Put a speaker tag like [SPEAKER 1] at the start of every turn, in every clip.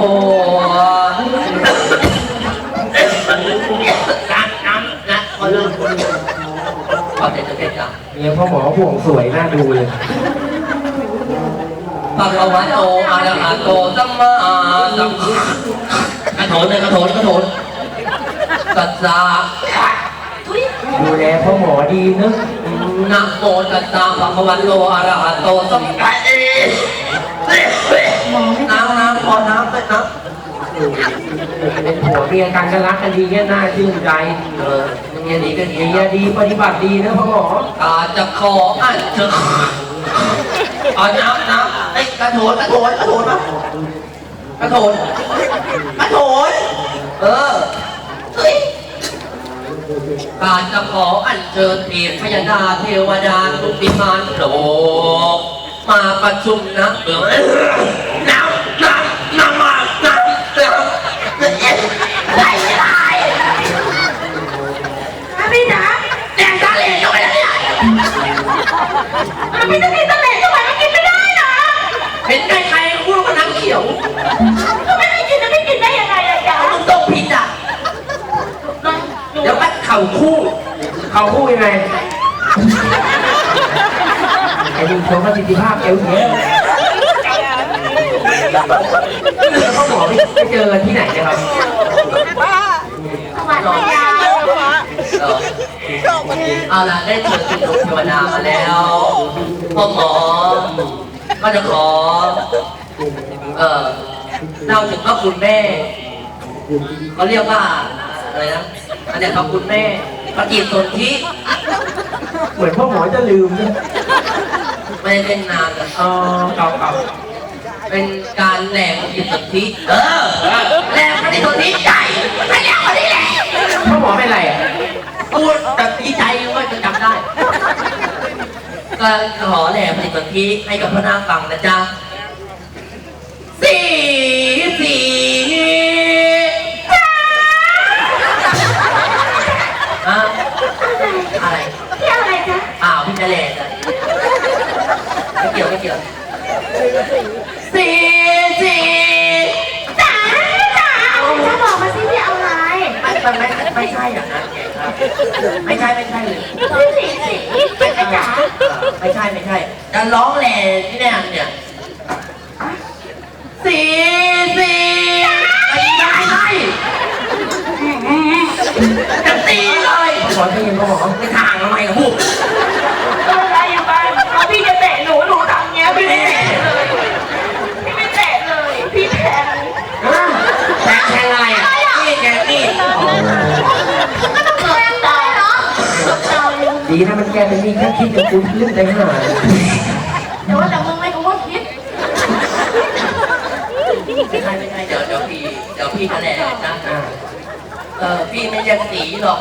[SPEAKER 1] น้ำน้ำนะขอเริ่มขอเด็ดจะเด็ดจ้ะ
[SPEAKER 2] เมียพ่อหมอห่วงสวยน่าดูเลย
[SPEAKER 1] ปะคะวะโตอะระหะโตสัมมาสัมกระโถนเลยกระโถนกระโถนตัสสะ
[SPEAKER 2] ดูแลพ่อหมอดีเนอะ
[SPEAKER 1] นะโมตัสสะภะคะวะโตอะระหะโตสัมมา
[SPEAKER 2] เป็นผัวเมียกันก็รักกันดีเนี่ยน่าชื่นใจ
[SPEAKER 1] เออเงี้ยดีก็ดี
[SPEAKER 2] เมียดีปฏิบัติดีนะพ่อหมอ
[SPEAKER 1] อาจจะขออันเถอะเอาน้ำน้ำไอ้กระโถนกระโถนกระโถนมากระโถนกระโถนเออเฮ้ยกาจะขออัญเชิญเทพยดาเทวดาทุกวิมานโปรดมาประชุมนะเออ
[SPEAKER 3] พี่จะกินตะเล็ดทำไมไม่กินไม่ได้นะ
[SPEAKER 1] เห็นใครๆพูดว่าน้ำเขียว
[SPEAKER 3] ก็ไม่ได้กินแล้วไม่กินได้ยังไงอะจ๋า
[SPEAKER 1] มึงต้องผิดอะเดี๋ยวมัดเข่าคู่
[SPEAKER 2] เขาพูดยังไง ไอ้ดูโชว์ประสิทธิภาพเอวเนี้ยแล้วพ่อหมอไปเจอกันที่ไหนนะครับ
[SPEAKER 3] สวัสดีค่ะ
[SPEAKER 1] เอ เอาล่ะได้เชิญคุณลุงเทวดามาแล้วพ่อหมอก็จะขอ เออเล่าถึงพระคุณแม่เขาเรียกว่าอะไรนะอันเนี้ยพระคุณแม่ปฏิสนธิ
[SPEAKER 2] เหมือนพ่อหมอจะลืมนะ
[SPEAKER 1] ไม่ได้เล่นนานแล้ว
[SPEAKER 2] อ๋อเก่าเก่า
[SPEAKER 1] เป็นการแหลกปฏิสนธิเออแหลกปฏิสนธิใหญ่ไม่แหลกกว่านี้แหละ
[SPEAKER 2] พ่อหมอเป็นไรอะ
[SPEAKER 1] พูดแต่ดีใจว่าจะจำได้ก็ขอแหล่ปฏิสนธิให้กับพระนาคฟังนะจ๊ะสี่สี่อะอะไร
[SPEAKER 3] พี่อะไรจ๊ะ
[SPEAKER 1] อ้าวพี่จะแหล่จ้ะไม่เกี่ยวไม่เกี่ยว
[SPEAKER 3] ไม่
[SPEAKER 1] ใช่ไม่ใช่เลย
[SPEAKER 3] พี่สีสีพี่จ๋า
[SPEAKER 1] ไม่ใช่ไม่ใช่จะร้องแหล่ที่เนี่เนี่ยสีสีไม่ได้เลยจะตีเลย
[SPEAKER 2] พ่อที่ยินพ่อหมอ
[SPEAKER 1] ไม่ทางทำไมกับพวก
[SPEAKER 3] อะไรอยู่บ้านเอาพี่จะเตะหนูหนูทำเงี้ยพี่เตะเลยพี่
[SPEAKER 1] นะ
[SPEAKER 2] มันแกเป็นนี่แค่คิดกับคุณเรื่องใจหาย
[SPEAKER 3] เดี๋ยวว่าแต่มึงไม่กูว่าคิด
[SPEAKER 1] ไม่ใช่ไม่ใช่เดี๋ยวเดี๋ยวพี่เดี๋ยวพี่แหล่นะเออพี่ไม่เรียกสีหรอก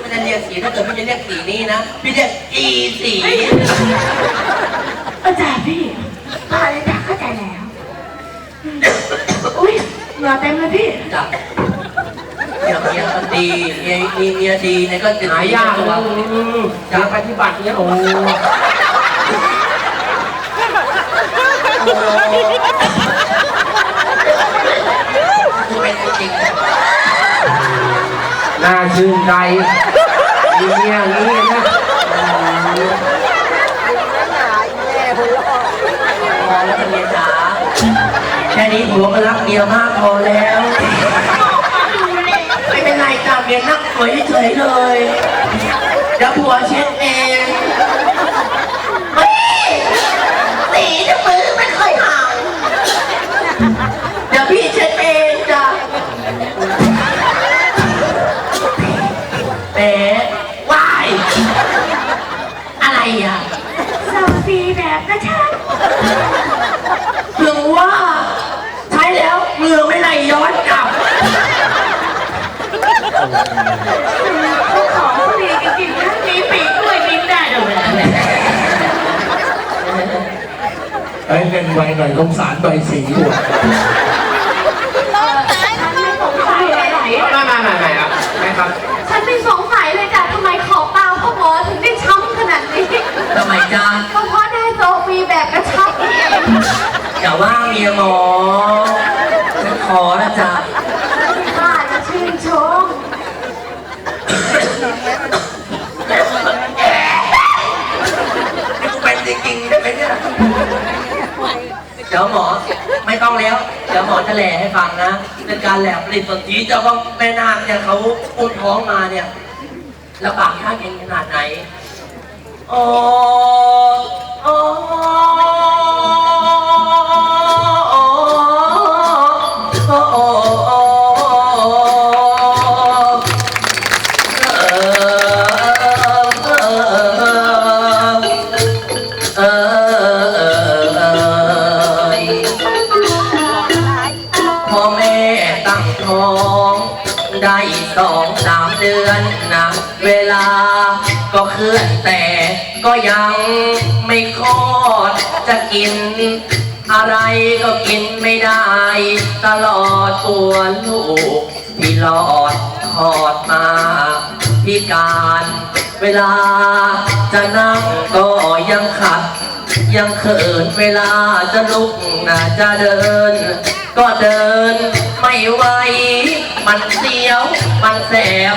[SPEAKER 1] ไม่ได้เรียกสีถ้าเกิดพี่จะเรียกสีนี้นะพี่เรียกอีสี
[SPEAKER 3] อาจารย์พี่พาเลยจ้ะเข้าใจแล้วอุ้ยเหงื่อเต็มเลยพี่
[SPEAKER 1] จ้ะ เดี๋ยเมียมันดีเมียมีเมียดีเนี่ยก็จะ
[SPEAKER 2] หายาก
[SPEAKER 1] ตัว
[SPEAKER 2] นะอืมการปฏิบัติเนี่ยโอ้
[SPEAKER 1] น่า
[SPEAKER 2] ชื่นใจดีเนี่ยอย่างนี้นะ
[SPEAKER 1] แล้วเป็นเมียจ๋าแค่นี้ผัวก็รักเมียมากพอแล้ว เป็นไรจ้าเมียนั่งสวยเฉยๆเลยเดี๋ยวผัวเช็ดเองเฮ้ยสีจะมือไม่เคยห่างเดี๋ยวพี่เช็ดเองจ้ะแหมวาย อะไรอะ
[SPEAKER 3] โซฟีแบบกระชับ
[SPEAKER 1] ถึงว่า ใช้แล้วเหงื่อไม่ไหลย้อนกลับ
[SPEAKER 3] ของผู้ดีจริงๆนะมีปีกด้วยบินได้ด้วย
[SPEAKER 4] ไอ้เล่นไวหน่อยสงสารใบสีหัว
[SPEAKER 3] ฉันไม่สงสัยเลย
[SPEAKER 2] ไม่ไม่ไม่ไม่ครับไม่ครับ
[SPEAKER 3] ฉันไม่สงสัยเลยจ้ะทำไมขอบตาพ่อหมอถึงได้ช้ำขนาดนี้
[SPEAKER 1] ทำไมจ้า
[SPEAKER 3] ก็เพราะได้โซฟีแบบกระชับนี่เอง
[SPEAKER 1] อย่าว่าเมียหมออนะจ๊ะ
[SPEAKER 3] ข้าจะชื่นชม
[SPEAKER 1] นี่กูเป็นจริงๆใช่ไหมเนี่ยเดี๋ยวหมอไม่ต้องแล้ว เดี๋ยวหมอ จะแหล่ให้ฟังนะ เป็นการแหล่ผลิตสนธิเจ้าว่าแม่นาคเนี่ยเขาอุ้มท้องมาเนี่ยลำบากยากเย็นขนาดไหน โอ้ โอ้ พ่อแม่ตั้งท้อง ได้สองสามเดือนนะเวลาก็เคลื่อนแต่ก็ยังไม่คลอดจะกิน อะไรก็กินไม่ได้ ตลอดตัวลูกที่หลอดคลอดมาพิการเวลาจะนั่งก็ยังขัด ยังเขินเวลาจะลุกน่าจะเดิน ก็เดินไม่ไหว มันเสียว มันแสบ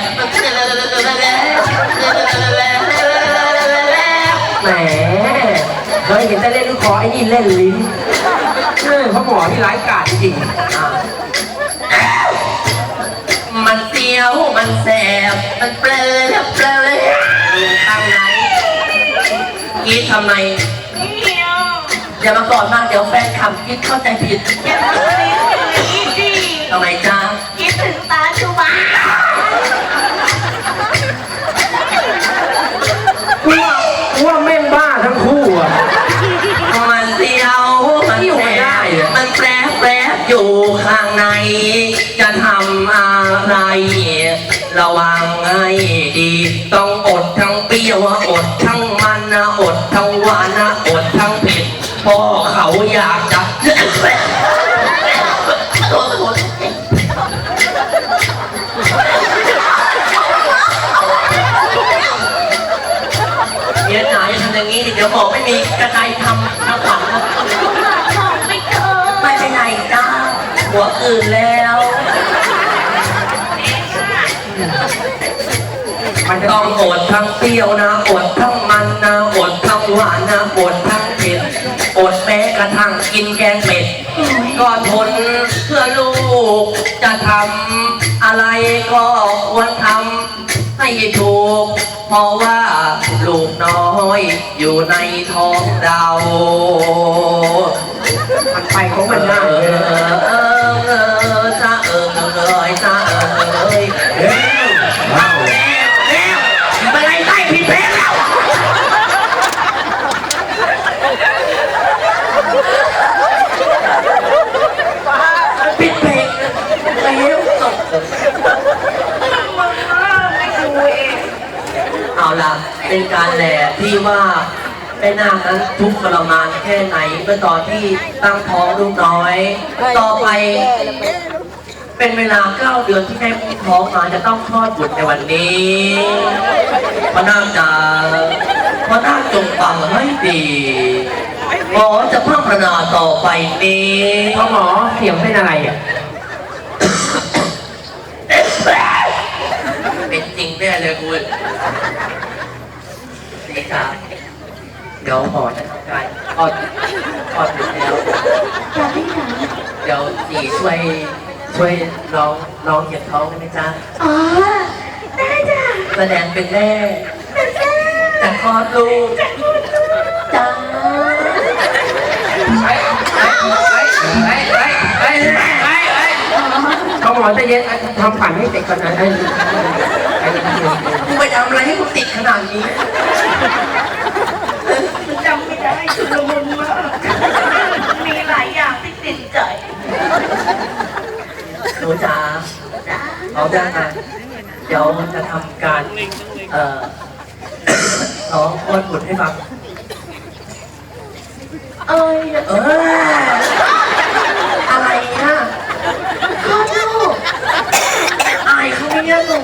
[SPEAKER 2] แหมเคยเห็นแต่เล่นลูกคอไอ้นี่เล่นลิ้นเออพ่อหมอที่ร้ายกาจจริง
[SPEAKER 1] มันเสียว มันแสบ มันเปลอเปลออยู่ข้างในกรีดทำไม อย่ามากอดมากเดี๋ยวแฟนคำคิดเข้าใจผิด
[SPEAKER 3] อย่าทำนี้สิ
[SPEAKER 1] ทำไมจ้า
[SPEAKER 3] คิดถึงตาชูบ้า
[SPEAKER 2] กูว่ากูว่าแม่งบ้าทั้งคู่อะ
[SPEAKER 1] มันเสียวมัน
[SPEAKER 2] อยู่
[SPEAKER 1] แส
[SPEAKER 2] ไม่ได้
[SPEAKER 1] บ
[SPEAKER 2] อะ
[SPEAKER 1] มันแปรแปรอยู่ข้างใน จะทำอะไร ระวังให้ดี ต้องอดทั้งเปรี้ยวอด ดี๋ยวบอกไม่มีกระไดทำทั้งฝัง
[SPEAKER 3] ชอบไม่เคย
[SPEAKER 1] ไม่ไปไหนจ้าหัวอื่นแล้ว
[SPEAKER 2] มันจะ
[SPEAKER 1] ต้องอดทั้งเปรี้ยวนะอดทั้งมันนะอดทั้งหวานนะอดทั้งเผ็ดอดแม้กระทั่งกินแกงเป็ด ก็ทนเพื่อลูก จะทำอะไรก็ควรทำให้ถูกเพราะว่า ลูกน้อยอยู่ในท้องเรา
[SPEAKER 2] มันไปของมันได้
[SPEAKER 1] เป็นการแหล่ที่ว่าแม่นาคนั้นทุกข์ทรมานแค่ไหนเมื่อตอนที่ตั้งท้องลูกน้อย ต่อไป เป็นเวลาเก้าเดือนที่แม่อุ้มท้องมาจะต้องคลอดบุตรในวันนี้พระนาคจะพระนาคจงฟังให้ดีหมอจะพัฒนาต่อไปนี้
[SPEAKER 2] พ่อหมอเสียงเป็นอะไรอะ
[SPEAKER 1] เป็นจริงแน่เลยคุณ ดีครับเดี๋ยวหมอจะทำการคลอดคลอดบุตรแล้ว
[SPEAKER 3] อย่าไม่หนา
[SPEAKER 1] เดี๋ยวสีช่วยช่วยน้องน้องเหยียบท้องได้ไหมจ๊ะ
[SPEAKER 3] อ๋อ ได้จ้ะ
[SPEAKER 1] แสดงเป็นแม่จะคลอดลูกจ้า
[SPEAKER 2] พ่อหมอใจะเย็นทำฝันให้เด็กก่อนนะไอ้ไอ้
[SPEAKER 1] กูไปทำอะไรให้กูติดขนาดนี้
[SPEAKER 3] จำไม่ได้ชุลมุนมากมีหลายอย่างที่ติดใจ
[SPEAKER 1] หนูจ๋า
[SPEAKER 3] จ้ะ
[SPEAKER 1] เอาได้มาเดี๋ยวจะทำการ เอ่อร้องโคตรบุตรให้ฟัง
[SPEAKER 3] เอ้ย
[SPEAKER 1] เอออะไรนะ
[SPEAKER 3] ขอลูก
[SPEAKER 1] อายเขาไม่เนี่ยหนู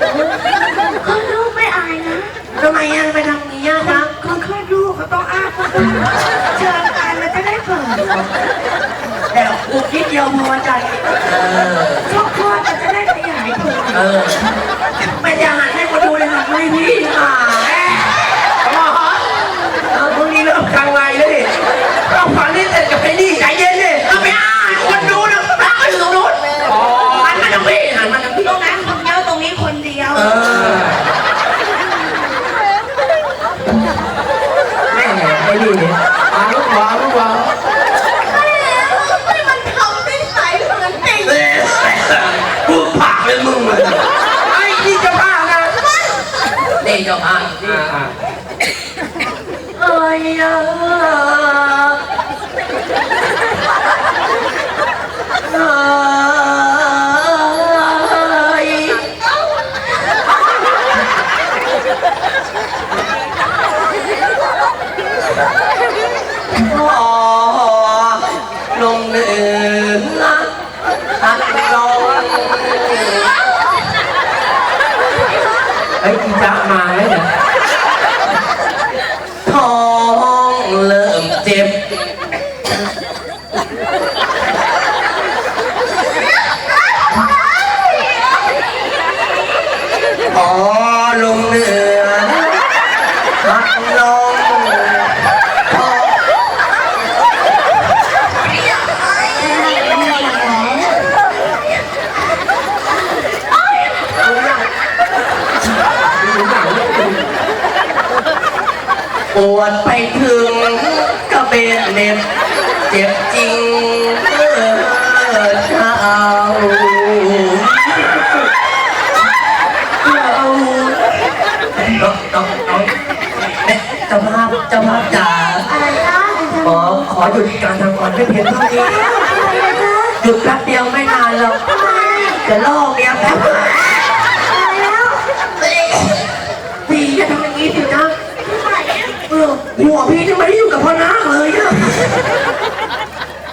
[SPEAKER 3] ขอลูกไม่อายนะ
[SPEAKER 1] ทำไมยังไปทำนี้อะคะ
[SPEAKER 3] คนคลอดลูกเขาต้องอ้าปากเชิญกันมันจะได้เปิด
[SPEAKER 1] แต่กูคิดเดียวพอใจ
[SPEAKER 3] เอ
[SPEAKER 1] เออ
[SPEAKER 3] ชอบคลอดมันจะได้ขยายตัว
[SPEAKER 1] เออไม่จะหันให้คนดูเลยหันให้พี่ค่ะ
[SPEAKER 2] หมอเออพรุ่งนี้เริ่มกลางไงเลยต้องฝันนี่เสร็จกับไอ้นี่ใจเย็นดิ
[SPEAKER 1] เอาไปอ่านคนดูนะพระก็อยู่ตรงนู้น
[SPEAKER 2] อ๋อ
[SPEAKER 1] หันมาทางพี่หันมาทางพี่
[SPEAKER 3] ตรงนั้นคนเดียวตรงนี้คนเดียว
[SPEAKER 2] เออแม่ไอ้นี่เนี่ยอาลูกวาวลูกวาว
[SPEAKER 3] ไม่มันทำได้ใสเหมือนจริง
[SPEAKER 1] กูปากเป็นมึงเลย
[SPEAKER 2] ไอ้นี่เจะบ้านะ
[SPEAKER 1] นี่เจ้าพานนี่
[SPEAKER 2] อ่า
[SPEAKER 1] เอ้ยอะเอ้ยขอลงเหนือหักลง
[SPEAKER 2] ไอ้ยอีจ๊ะมาแล้วเนี่ย
[SPEAKER 1] ท้องเริ่มเจ็บ ขอลงเหนือพักลงขอ
[SPEAKER 2] ดูหนังเนี่ย
[SPEAKER 1] ปวดไปถึงกระเบนเน็บเจ็บจริงเออเช้าเอาน้องน้องน้องเจ้าภาพเจ้าภาพจ๋า
[SPEAKER 3] อะไรนะ
[SPEAKER 1] ขอขอหยุดการทำก่อนไม่เพียงเท่านี้หยุดแป๊บเดียวไม่นานหรอกจะล่อเมียแป๊บพี่อย่าทำอย่างนี้สินะเออ หัวพี่จะไม่ได้อยู่กับพ่อนาคเลยอะ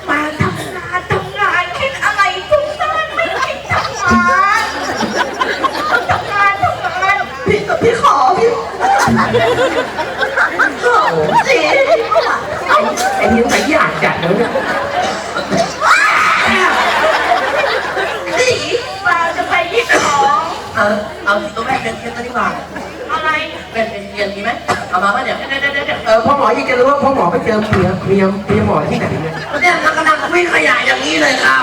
[SPEAKER 3] มาทำงานทำงานคิดอะไรทุกท่านไม่คิดทำงานทำงานทำงาน
[SPEAKER 1] พี่พี่ขอพี่ขอสิ
[SPEAKER 2] ไอ้นี่ใส่ยากจัดเลยเนี่ย
[SPEAKER 3] สีมาจะไปยิบของ
[SPEAKER 1] เอาเอาตัวแม่เป็นเทียนตัวดีกว่า
[SPEAKER 3] อะไร
[SPEAKER 1] เป็นเป็นเทียนดีไหมเอามาป่ะเนี่ย
[SPEAKER 3] เดี๋ยวเดี๋ยวเดี๋ยวเดี๋ยว
[SPEAKER 2] เออพ่อหมออยากจะรู้ว่าพ่อหมอไปเจอเมียเมียเมียหมอที่ไหนเนี่ย
[SPEAKER 1] เนี่ยมันกำลังวิ่งขยายอย่างนี้เลยครับ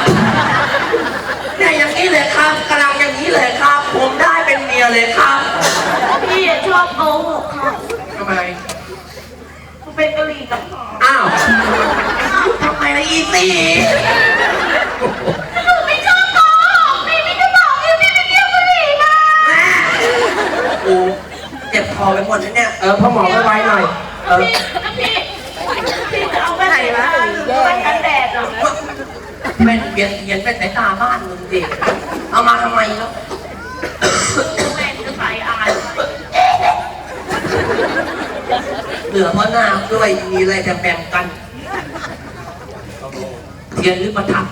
[SPEAKER 1] เนี่ยอย่างนี้เลยครับกำลังอย่างนี้เลยครับ ผมได้เป็นเมียเลยครับ
[SPEAKER 3] พี่ชอบโกหกค่ะ
[SPEAKER 2] ทำไม
[SPEAKER 3] กูเป็นกะหรี่กับหอม
[SPEAKER 2] อ้าว
[SPEAKER 1] ทำไมล่ะอีสี่
[SPEAKER 3] หนูไม่ชอบโกหกพี่ไม่ได้บอกพี่พี่ไปเที่ยวกะหรี่มา
[SPEAKER 1] แม่กูเจ็บคอไปหมดเลยเนี่ย
[SPEAKER 2] เออพ่อหมอไวๆหน่อยเออ
[SPEAKER 3] พี่พี่พี่จะเอาไปไหนวะไปกันแดดเหรอ
[SPEAKER 1] เป็นเปลี่ยนเทียนเป็นสายตาบ้านมึงดิเอามาทำไมเนาะ
[SPEAKER 3] แม่จะใส่อาย
[SPEAKER 1] เหลือเพราะหน้าด้วยมีอะไรจะแบ่งกัน เทียนหรือประทับ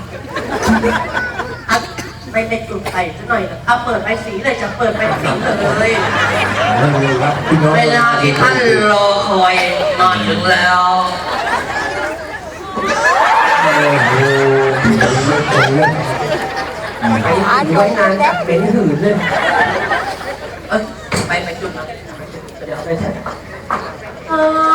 [SPEAKER 1] ไม่เป็นจุดไฟซะหน่อยนะเอาเปิดไฟสีเลยจะเปิดไฟสีเลย
[SPEAKER 4] นี่ครับพี่น้อง
[SPEAKER 1] เวลาที่ท่านรอคอยมาถึงแล้ว
[SPEAKER 4] โอ้โหเล่น
[SPEAKER 2] ไอ้ไว้นานจัดเป็นหื่นเลย
[SPEAKER 1] เอ้ยไปไปจุดนะเดี๋ยว
[SPEAKER 2] ไปเถอะ
[SPEAKER 1] เออ